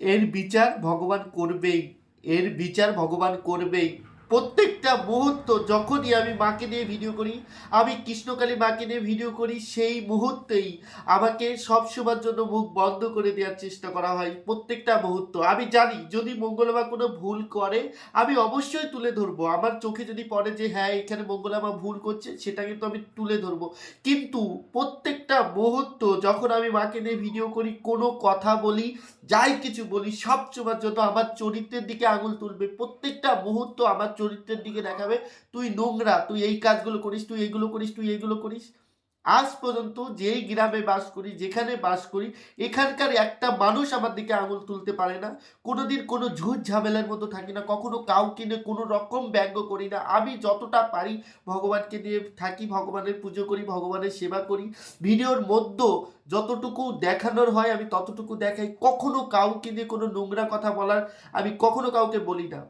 এর বিচার ভগবান করবেই, এর বিচার ভগবান করবেই। প্রত্যেকটা মুহূর্ত যখনই আমি মাকে নিয়ে ভিডিও করি, আমি কৃষ্ণকালী মাকে নিয়ে ভিডিও করি, সেই মুহূর্তেই আমাকে সব সময়ের জন্য মুখ বন্ধ করে দেওয়ার চেষ্টা করা হয়, প্রত্যেকটা মুহূর্ত। আমি জানি, যদি মঙ্গলমা কোনো ভুল করে, আমি অবশ্যই তুলে ধরবো। আমার চোখে যদি পড়ে যে হ্যাঁ এখানে মঙ্গলামা ভুল করছে, সেটা কিন্তু আমি তুলে ধরবো। কিন্তু প্রত্যেকটা মুহূর্ত যখন আমি মাকে নিয়ে ভিডিও করি, কোনো কথা বলি যাই কিছু বলি, সব চোবার জন্য আমার চরিত্রের দিকে আঙুল তুলবে, প্রত্যেকটা মুহূর্ত আমার চরিত্রের দিকে দেখাবে। তুই নোংরা, তুই এই কাজগুলো করিস, তুই এইগুলো করিস, তুই এইগুলো করিস। আজ পর্যন্ত যেই গ্রামে বাস করি, যেখানে বাস করি, এখানকার একটা মানুষ আমার দিকে আঙুল তুলতে পারে না। কোনোদিন কোনো ঝুট ঝামেলার মতো থাকি না, কখনো কাউকে নিয়ে কোনো রকম ব্যঙ্গ করি না। আমি যতটা পারি ভগবানকে নিয়ে থাকি, ভগবানের পুজো করি, ভগবানের সেবা করি। ভিডিওর মধ্য যতটুকু দেখানোর হয় আমি ততটুকু দেখাই। কখনো কাউকে নিয়ে কোনো নোংরা কথা বলার আমি কখনো কাউকে বলি না।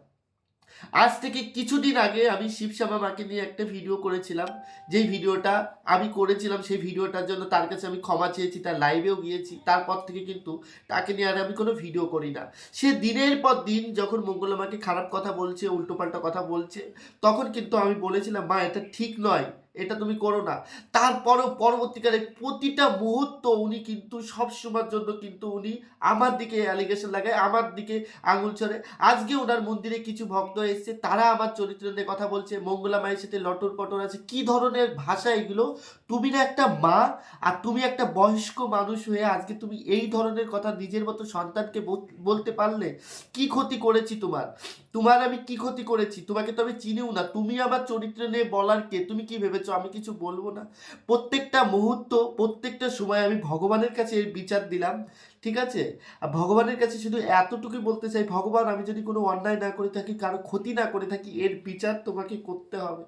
আজ থেকে কিছুদিন আগে আমি শিবশ্যামা মাকে নিয়ে একটা ভিডিও করেছিলাম। যেই ভিডিওটা আমি করেছিলাম, সেই ভিডিওটার জন্য তার কাছে আমি ক্ষমা চেয়েছি, তার লাইভেও গিয়েছি। তারপর থেকে কিন্তু তাকে নিয়ে আর আমি কোনো ভিডিও করি না। সে দিনের পর দিন যখন মঙ্গলমাকে খারাপ কথা বলছে, উল্টোপাল্টা কথা বলছে, তখন কিন্তু আমি বলেছিলাম, মা, এটা ঠিক নয়। এটা তুমি করো না। তারপরও পরবর্তীকালে প্রতিটা মুহূর্ত উনি কিন্তু সব সময়ের জন্য কিন্তু উনি আমার দিকে অ্যালিগেশন লাগায়, আমার দিকে আঙুল ছড়ে। আজকে ওনার মন্দিরে কিছু ভক্ত এসছে, তারা আমার চরিত্র নিয়ে কথা বলছে, মঙ্গলা মায়ের সাথে লটর পটর আছে। কি ধরনের ভাষা এগুলো? তুমি না একটা মা আর তুমি একটা বয়স্ক মানুষ হয়ে আজকে তুমি এই ধরনের কথা নিজের মতো সন্তানকে বল- বলতে পারলে? কি ক্ষতি করেছি তোমার? তোমার আমি কি ক্ষতি করেছি? তোমাকে তো আমি চিনিও না। তুমি আমার চরিত্র নিয়ে বলার কে? তুমি কি ভেবেছো আমি কিছু বলব না? প্রত্যেকটা মুহূর্ত, প্রত্যেকটা সময় আমি ভগবানের কাছে এর বিচার দিলাম। ঠিক আছে? আর ভগবানের কাছে শুধু এতটুকুই বলতে চাই, ভগবান, আমি যদি কোনো অন্যায় না করে থাকি, কারও ক্ষতি না করে থাকি, এর বিচার তোমাকে করতে হবে।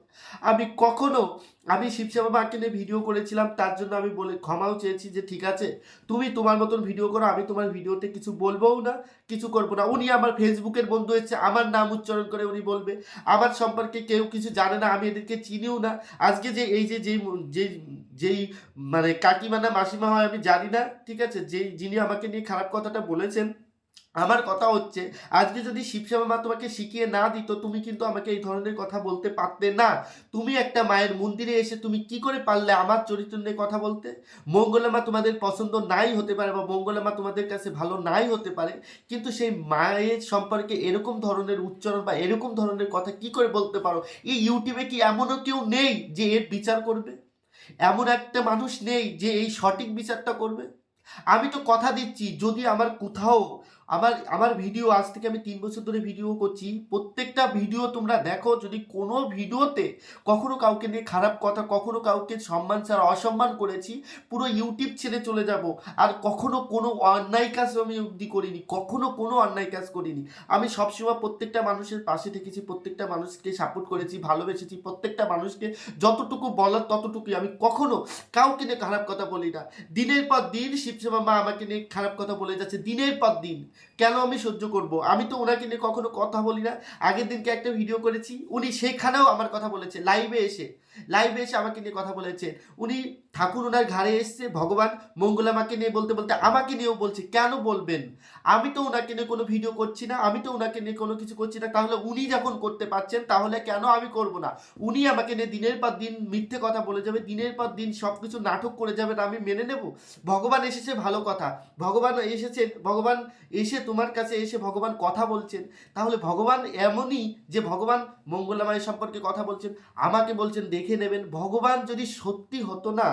আমি কখনো, আমি শিবশ্যামা মাকে নিয়ে ভিডিও করেছিলাম, তার জন্য আমি বলে, ক্ষমাও চেয়েছি যে ঠিক আছে, তুমি তোমার মতন ভিডিও করো, আমি তোমার ভিডিওতে কিছু বলবোও না, কিছু করব না। উনি আমার ফেসবুকের বন্ধু হচ্ছে আমার নাম উচ্চারণ করে উনি বলবে, আমার সম্পর্কে কেউ কিছু জানে না, আমি এদেরকে চিনিও না। আজকে যে, এই যে যেই যেই মানে কাকিমা না মাসিমা হয় আমি জানি না, ঠিক আছে? যেই যিনি আমাকে নিয়ে খারাপ কথাটা বলেছেন, আমার কথা হচ্ছে, আজকে যদি শিবশ্যামা মা তোমাকে শিখিয়ে না দিত, তুমি কিন্তু আমাকে এই ধরনের কথা বলতে পারতে না। তুমি একটা মায়ের মন্দিরে এসে তুমি কি করে পারলে আমার চরিত্র নিয়ে কথা বলতে? মঙ্গলামা তোমাদের পছন্দ নাই হতে পারে বা মঙ্গলামা তোমাদের কাছে ভালো নাই হতে পারে, কিন্তু সেই মায়ের সম্পর্কে এরকম ধরনের উচ্চারণ বা এরকম ধরনের কথা কি করে বলতে পারো? এই ইউটিউবে কি এমনও কেউ নেই যে এর বিচার করবে? এমন একটা মানুষ নেই যে এই সঠিক বিচারটা করবে? আমি তো কথা দিচ্ছি, যদি আমার কোথাও আমার আমার ভিডিও আজ থেকে আমি তিন বছর ধরে ভিডিও করছি। প্রত্যেকটা ভিডিও তোমরা দেখো, যদি কোনো ভিডিওতে কখনো কাউকে নিয়ে খারাপ কথা, কখনো কাউকে সম্মান ছাড়া অসম্মান করেছি, পুরো ইউটিউব ছেড়ে চলে যাব। আর কখনো কোনো অন্যায় কাজ আমি অবধি করিনি, কখনো কোনো অন্যায় কাজ করিনি। আমি সবসময় প্রত্যেকটা মানুষের পাশে থেকেছি, প্রত্যেকটা মানুষকে সাপোর্ট করেছি, ভালোবেসেছি, প্রত্যেকটা মানুষকে যতটুকু বলার ততটুকুই। আমি কখনো কাউকে নিয়ে খারাপ কথা বলি না। দিনের পর দিন শিবসেবা মা আমাকে নিয়ে খারাপ কথা বলে যাচ্ছে, দিনের পর দিন। কেন আমি সহ্য করব? আমি তো ওনাকে নিয়ে কখনো কথা বলি না। আগের দিনকে একটা ভিডিও করেছি, উনি সেখানেও আমার কথা বলেছে লাইভে এসে লাইভে এসে আমাকে নিয়ে কথা বলেছে। উনি ঠাকুর ওনার ঘাড়ে এসছে, ভগবান মঙ্গলামাকে নিয়ে বলতে বলতে আমাকে নিয়েও বলছে, কেন বলবেন? আমি তো ওনাকে নিয়ে কোনো ভিডিও করছি না, আমি তো ওনাকে নিয়ে কোনো কিছু করছি না, তাহলে উনি যখন করতে পারছেন, তাহলে কেন আমি করব না? উনি আমাকে নিয়ে দিনের পর দিন মিথ্যে কথা বলে যাবে, দিনের পর দিন সব কিছু নাটক করে যাবেন আমি মেনে নেব? ভগবান এসেছে ভালো কথা, ভগবান এসেছেন, ভগবান এসে তোমার কাছে এসে ভগবান কথা বলছেন, তাহলে ভগবান এমনই যে ভগবান মঙ্গলামায়ের সম্পর্কে কথা বলছেন, আমাকে বলছেন দেখে নেবেন, ভগবান যদি সত্যি হতো না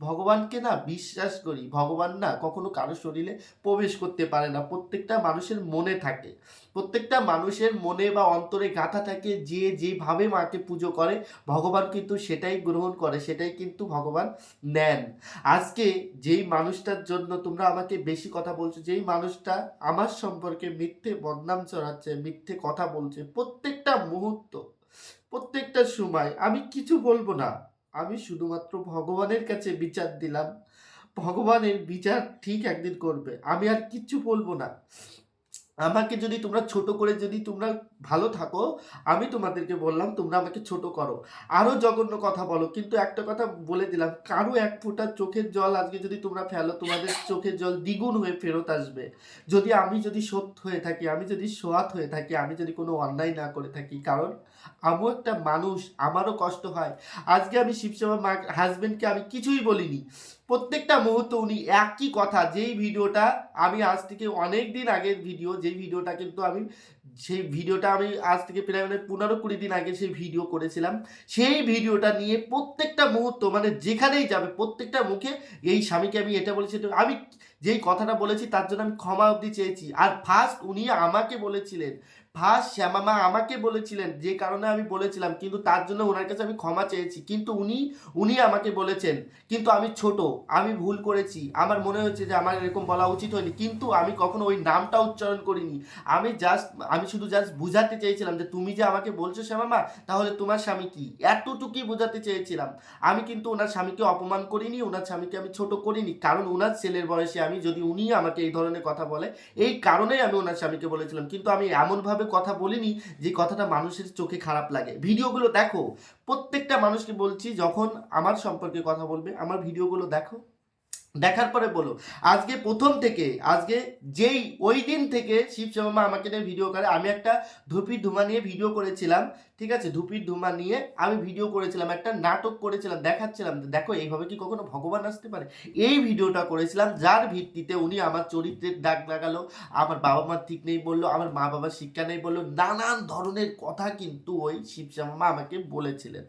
ভগবানকে না বিশ্বাস করি, ভগবান না কখনো কারও শরীরে প্রবেশ করতে পারে না। প্রত্যেকটা মানুষের মনে থাকে। প্রত্যেকটা মানুষের মনে বা অন্তরে গাথা থাকে যে যেভাবে মাকে পুজো করে, ভগবান কিন্তু সেটাই গ্রহণ করে, সেটাই কিন্তু ভগবান নেন। আজকে যেই মানুষটার জন্য তোমরা আমাকে বেশি কথা বলছো, যেই মানুষটা আমার সম্পর্কে মিথ্যে বদনাম চড়াচ্ছে মিথ্যে কথা বলছে, প্রত্যেকটা মুহূর্ত, প্রত্যেকটা সময় আমি কিছু বলব না। আমি শুধুমাত্র ভগবানের কাছে বিচার দিলাম। ভগবানের বিচার ঠিক একদিন করবে। আমি আর কিচ্ছু বলব না। আমাকে যদি তোমরা ছোট করে যদি তোমরা ভালো থাকো, আমি তোমাদেরকে বললাম তোমরা আমাকে ছোট করো। আরও জঘন্য কথা বলো, কিন্তু একটা কথা বলে দিলাম, কারও এক ফোঁটা চোখের জল আজকে যদি তোমরা ফেলো, তোমাদের চোখের জল দ্বিগুণ হয়ে ফেরত আসবে। যদি আমি যদি সত্য হয়ে থাকি, আমি যদি সোয়াত হয়ে থাকি, আমি যদি কোনো অন্যায় না করে থাকি, কারণ আমিও একটা মানুষ, আমারও কষ্ট হয়। আজকে আমি শিবসেবা মা হাজব্যান্ডকে আমি কিছুই বলিনি। প্রত্যেকটা মুহূর্তে উনি একই কথা, যেই ভিডিওটা আমি আজ থেকে অনেক দিন আগের ভিডিও, যেই ভিডিওটা কিন্তু আমি, সেই ভিডিওটা আমি আজ থেকে প্রায় মানে পনেরো কুড়ি দিন আগে সেই ভিডিও করেছিলাম, সেই ভিডিওটা নিয়ে প্রত্যেকটা মুহূর্ত মানে যেখানেই যাবে, প্রত্যেকটা মুখে এই স্বামীকে আমি এটা বলেছি আমি যেই কথাটা বলেছি তার জন্য আমি ক্ষমা অবধি চেয়েছি। আর ফার্স্ট উনি আমাকে বলেছিলেন ফার্স্ট শ্যামামা আমাকে বলেছিলেন, যে কারণে আমি বলেছিলাম, কিন্তু তার জন্য ওনার কাছে আমি ক্ষমা চেয়েছি। কিন্তু উনি উনি আমাকে বলেছেন, কিন্তু আমি ছোট, আমি ভুল করেছি। আমার মনে হচ্ছে যে আমার এরকম বলা উচিত হয়নি। কিন্তু আমি কখনো ওই নামটা উচ্চারণ করিনি। আমি জাস্ট আমি শুধু জাস্ট বুঝাতে চেয়েছিলাম যে তুমি যে আমাকে বলছো শ্যামামা, তাহলে তোমার স্বামী কি? এতটুকুই বোঝাতে চেয়েছিলাম। আমি কিন্তু ওনার স্বামীকে অপমান করিনি, ওনার স্বামীকে আমি ছোট করিনি। কারণ ওনার ছেলের বয়সে আমি, যদি উনি আমাকে এই ধরনের কথা বলে, এই কারণেই আমি ওনার স্বামীকে বলেছিলাম। কিন্তু আমি এমনভাবে কথা বলিনি, যে কথাটা মানুষের চোখে খারাপ লাগে। ভিডিওগুলো দেখো। প্রত্যেকটা মানুষকে বলছি, যখন আমার সম্পর্কে কথা বলবে, আমার ভিডিওগুলো দেখো। দেখার পরে বলো। আজকে প্রথম থেকে, আজকে যেই, ওই দিন থেকে শিব শর্মা আমাকে নিয়ে ভিডিও করে। আমি একটা ধুপির ধুমা নিয়ে ভিডিও করেছিলাম, ঠিক আছে? ধুপির ধুমা নিয়ে আমি ভিডিও করেছিলাম, একটা নাটক করেছিলাম, দেখাচ্ছিলাম। দেখো, এইভাবে কি কখনো ভগবান আসতে পারে? এই ভিডিওটা করেছিলাম, যার ভিত্তিতে উনি আমার চরিত্রের ডাক লাগালো, আমার বাবা মার ঠিক নেই বলল, আমার মা বাবার শিক্ষা নেই বলল, নানান ধরনের কথা কিন্তু ওই শিবশ্যামা আমাকে বলেছিলেন।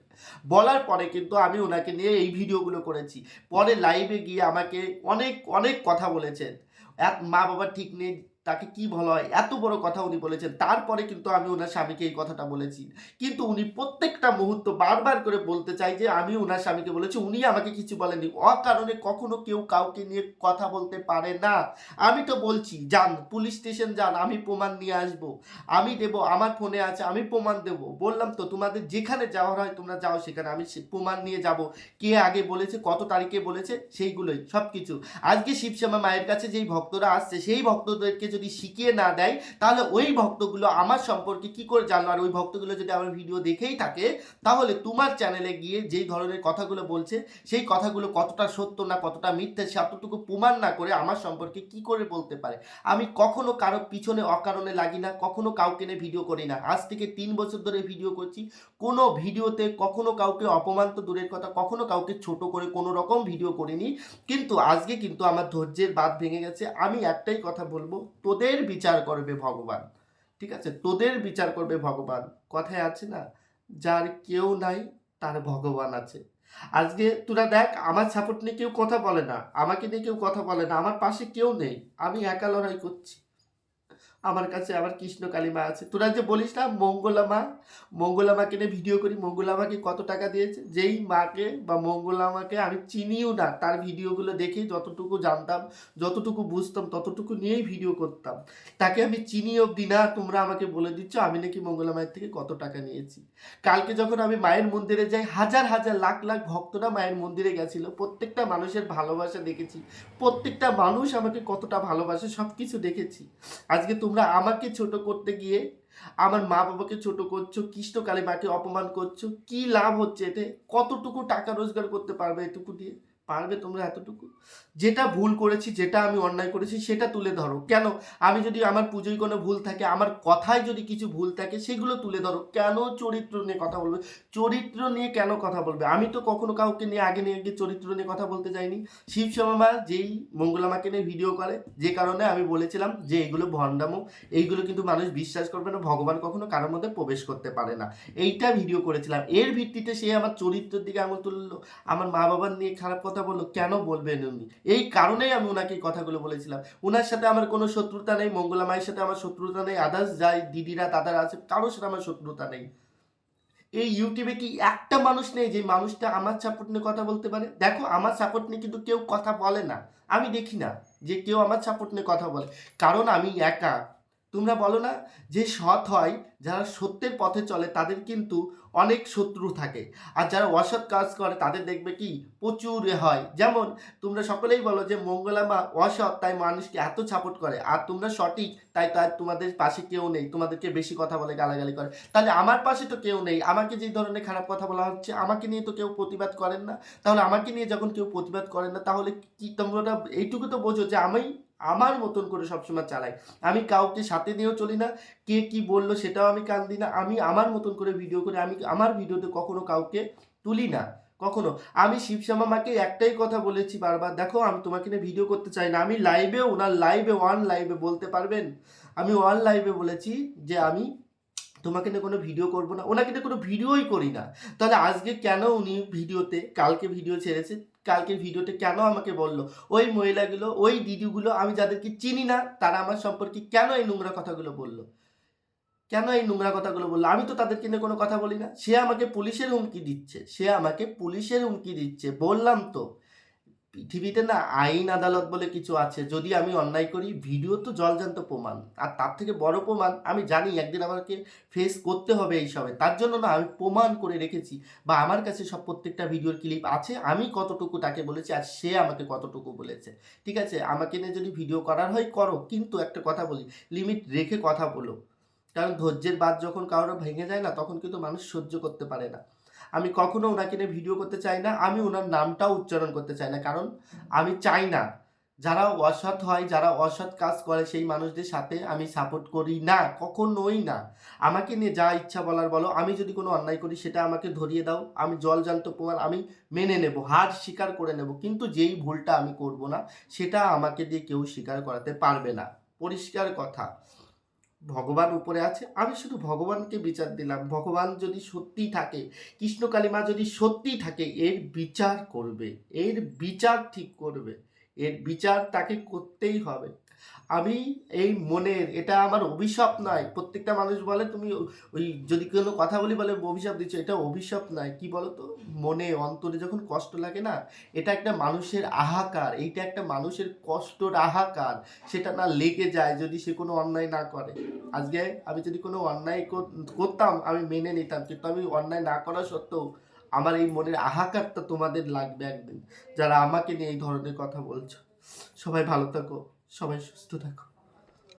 বলার পরে কিন্তু আমি ওনাকে নিয়ে এই ভিডিওগুলো করেছি। পরে লাইভে গিয়ে আমাকে অনেক অনেক কথা বলেছেন। এক মা বাবা ঠিক নেই তাকে কি বলা হয়? এত বড় কথা উনি বলেছেন। তারপরে কিন্তু আমি ওনার স্বামীকে এই কথাটা বলেছি। কিন্তু উনি প্রত্যেকটা মুহূর্ত বারবার করে বলতে চাই যে, আমি ওনার স্বামীকে বলেছি, উনি আমাকে কিছু বলেননি। অকারণে কখনো কেউ কাউকে নিয়ে কথা বলতে পারে না। আমি তো বলছি, যান, পুলিশ স্টেশন যান, আমি প্রমাণ নিয়ে আসব। আমি দেব, আমার ফোনে আছে, আমি প্রমাণ দেব। বললাম তো, তোমাদের যেখানে যাওয়ার হয়, তোমরা যাও সেখানে। আমি প্রমাণ নিয়ে যাব। কে আগে বলেছে, কত তারিখে বলেছে, সেইগুলোই সব কিছু আজকে শিবশ্যামা মায়ের কাছে যেই ভক্তরা আসছে, সেই ভক্তদেরকে যদি শিখিয়ে না দেয়, তাহলে ওই ভক্তগুলো আমার সম্পর্কে কি করে জানলো? আর ওই ভক্তগুলো যদি আমার ভিডিও দেখেই থাকে, তাহলে তোমার চ্যানেলে গিয়ে যেই ধরনের কথাগুলো বলছে, সেই কথাগুলো কতটা সত্য না কতটা মিথ্যে সেতটুকু প্রমাণ না করে আমার সম্পর্কে কি করে বলতে পারে? আমি কখনো কারও পিছনে অকারণে লাগি না, কখনো কাউকে নিয়ে ভিডিও করি না। আজ থেকে তিন বছর ধরে ভিডিও করছি। কোনো ভিডিওতে কখনো কাউকে অপমান তো দূরের কথা, কখনো কাউকে ছোট করে কোনো রকম ভিডিও করিনি। কিন্তু আজকে কিন্তু আমার ধৈর্যের বাদ ভেঙে গেছে। আমি একটাই কথা বলব তোদের বিচার করবে ভগবান। ঠিক আছে? তোদের বিচার করবে ভগবান। কথায় আছে না, যার কেউ নাই, তার ভগবান আছে। আজকে তোরা দেখ, আমার সাপোর্ট নিয়ে কেউ কথা বলে না, আমাকে নিয়ে কেউ কথা বলে না, আমার পাশে কেউ নেই, আমি একা লড়াই করছি। আমার কাছে আবার কৃষ্ণ কালী মা আছে। তোরা যে বলিস না, মঙ্গলা মা, মঙ্গলা মাকে নিয়ে ভিডিও করি, মঙ্গলা মাকে কত টাকা দিয়েছে? যেই মাকে বা মঙ্গলা মাকে আমি চিনিও না, তার ভিডিওগুলো দেখে যতটুকু জানতাম, যতটুকু বুঝতাম, ততটুকু নিয়েই ভিডিও করতাম। তাকে আমি চিনি অবধি না, তোমরা আমাকে বলে দিচ্ছ, আমি নাকি মঙ্গলা মায়ের থেকে কত টাকা নিয়েছি। কালকে যখন আমি মায়ের মন্দিরে যাই, হাজার হাজার লাখ লাখ ভক্তরা মায়ের মন্দিরে গেছিল, প্রত্যেকটা মানুষের ভালোবাসা দেখেছি, প্রত্যেকটা মানুষ আমাকে কতটা ভালোবাসে সব কিছু দেখেছি। আজকে তোমরা আমাকে ছোট করতে গিয়ে আমার মা বাবাকে ছোট করছ কৃষ্ণকালী মাকে অপমান করছ, কি লাভ হচ্ছে এতে? কতটুকু টাকা রোজগার করতে পারবে এটুকু দিয়ে? পারবে তোমরা এতটুকু? যেটা ভুল করেছি, যেটা আমি অন্যায় করেছি, সেটা তুলে ধরো। কেন? আমি যদি আমার পুজোয় কোনো ভুল থাকে, আমার কথায় যদি কিছু ভুল থাকে, সেগুলো তুলে ধরো। কেন চরিত্র নিয়ে কথা বলবে? চরিত্র নিয়ে কেন কথা বলবে? আমি তো কখনো কাউকে নিয়ে, আগে নিয়ে গিয়ে চরিত্র নিয়ে কথা বলতে যাইনি। শর্মা যেই মঙ্গলামাকে নিয়ে ভিডিও করে, যে কারণে আমি বলেছিলাম যে এইগুলো ভণ্ডামো, এইগুলো কিন্তু মানুষ বিশ্বাস করবে না, ভগবান কখনো কারোর মধ্যে প্রবেশ করতে পারে না। এইটা ভিডিও করেছিলাম। এর ভিত্তিতে সে আমার চরিত্রের দিকে আঙুল তুললো। আমার মা বাবার নিয়ে খারাপ কথা বলল, কেন বলবেন উনি? এই কারণেই আমি ওনাকে এই কথাগুলো বলেছিলাম। ওনার সাথে আমার কোনো শত্রুতা নেই, মঙ্গলা মায়ের সাথে আমার শত্রুতা নেই আদার্স যাই দিদিরা দাদারা আছে, কারোর সাথে আমার শত্রুতা নেই। এই ইউটিউবে কি একটা মানুষ নেই যে মানুষটা আমার সাপোর্ট নিয়ে কথা বলতে পারে? দেখো, আমার সাপোর্ট নিয়ে কিন্তু কেউ কথা বলে না। আমি দেখি না যে কেউ আমার সাপোর্ট নিয়ে কথা বলে। কারণ আমি একা। তোমরা বলো না, যে সৎ হয় যারা সত্যের পথে চলে, তাদের কিন্তু অনেক শত্রু থাকে। আর যারা অসৎ কাজ করে, তাদের দেখবে কি? প্রচুর হয়। যেমন, তোমরা সকলেই বলো যে মঙ্গলামা অসৎ, তাই মানুষকে এত সাপোর্ট করে। আর তোমরা সঠিক, তাই তাই তোমাদের পাশে কেউ নেই। তোমাদেরকে বেশি কথা বলে গালাগালি করে। তাহলে আমার পাশে তো কেউ নেই। আমাকে যে ধরনের খারাপ কথা বলা হচ্ছে, আমাকে নিয়ে তো কেউ প্রতিবাদ করেন না। তাহলে আমাকে নিয়ে যখন কেউ প্রতিবাদ করেন না, তাহলে কি তোমরা এইটুকু তো বোঝো যে আমি আমার মতন করে সবসময় চালাই। আমি কাউকে সাথে নিয়েও চলি না। কে কি বলল সেটাও আমি কান দিই না, আমি আমার মতন করে ভিডিও করে, আমি আমার ভিডিওতে কখনো কাউকে তুলি না, কখনো। আমি শিবশ্যামা মাকে একটাই কথা বলেছি বারবার, দেখো, আমি তোমাকে নিয়ে ভিডিও করতে চাই না, আমি লাইভে ওনার লাইভে ওয়ান লাইভে বলতে পারবেন? আমি ওয়ান লাইভে বলেছি যে, আমি তোমাকে নিয়ে কোনো ভিডিও করব না। ওনাকে নিয়ে কোনো ভিডিওই করি না। তাহলে আজকে কেন উনি ভিডিওতে কালকে ভিডিও ছেড়েছে কালকে ভিডিওতে কেন আমাকে বলল? ওই মহিলাগুলো, ওই দিদিগুলো আমি যাদেরকে চিনি না, তারা আমার সম্পর্কে কেন এই নোংরা কথাগুলো বলল? কেন এই নোংরা কথাগুলো বলল? আমি তো তাদেরকে নিয়ে কোনো কথা বলি না। সে আমাকে পুলিশের হুমকি দিচ্ছে। সে আমাকে পুলিশের হুমকি দিচ্ছে। বললাম তো, পৃথিবীতে না আইন আদালত বলে কিছু আছে। যদি আমি অন্যায় করি, ভিডিও তো জলজান্ত প্রমাণ। আর তার থেকে বড় প্রমাণ, আমি জানি একদিন আমাকে ফেস করতে হবে এইসবে। তার জন্য না আমি প্রমাণ করে রেখেছি। বা আমার কাছে সব প্রত্যেকটা ভিডিওর ক্লিপ আছে। আমি কতটুকু তাকে বলেছি আর সে আমাকে কতটুকু বলেছে। ঠিক আছে? আমাকে নিয়ে যদি ভিডিও করার হয়, করো। কিন্তু একটা কথা বলি। লিমিট রেখে কথা বলো। কারণ ধৈর্যের বাদ যখন কারোর ভেঙে যায় না, তখন কিন্তু মানুষ সহ্য করতে পারে না। আমি কখনো ওনাকে নিয়ে ভিডিও করতে চাই না, আমি ওনার নামটাও উচ্চারণ করতে চাই না, কারণ আমি চাই না। যারা অসৎ হয়, যারা অসৎ কাজ করে, সেই মানুষদের সাথে আমি সাপোর্ট করি না, কখনোই না। আমাকে নিয়ে যা ইচ্ছা বলার বলো, আমি যদি কোনো অন্যায় করি, সেটা আমাকে ধরিয়ে দাও। আমি জল জান্ত প্রমাণ আমি মেনে নেব, হার স্বীকার করে নেব, কিন্তু যেই ভুলটা আমি করব না, সেটা আমাকে দিয়ে কেউ স্বীকার করাতে পারবে না। পরিষ্কার কথা। ভগবান উপরে আছে, আমি শুধু ভগবানকে বিচার দিলাম। ভগবান যদি সত্যি থাকে, কৃষ্ণ কালিমা যদি সত্যি থাকে, এর বিচার করবে, এর বিচার ঠিক করবে, এর বিচার তাকে করতেই হবে। আমি এই মনের, এটা আমার অভিশাপ নয়। প্রত্যেকটা মানুষ বলে, তুমি ওই, যদি কোনো কথা বলি বলে অভিশাপ দিচ্ছ। এটা অভিশাপ নয়। কি বলো তো মনে, অন্তরে যখন কষ্ট লাগে না, এটা একটা মানুষের আহাকার। এইটা একটা মানুষের কষ্টর আহাকার। সেটা না লেগে যায় যদি সে কোনো অন্যায় না করে। আজকে আমি যদি কোনো অন্যায় কর- করতাম, আমি মেনে নিতাম। কিন্তু আমি অন্যায় না করা সত্ত্বেও আমার এই মনের আহাকারটা তোমাদের লাগবে একদিন। যারা আমাকে নিয়ে এই ধরনের কথা বলছো। সবাই ভালো থাকো। সবাই সুস্থ থাকো।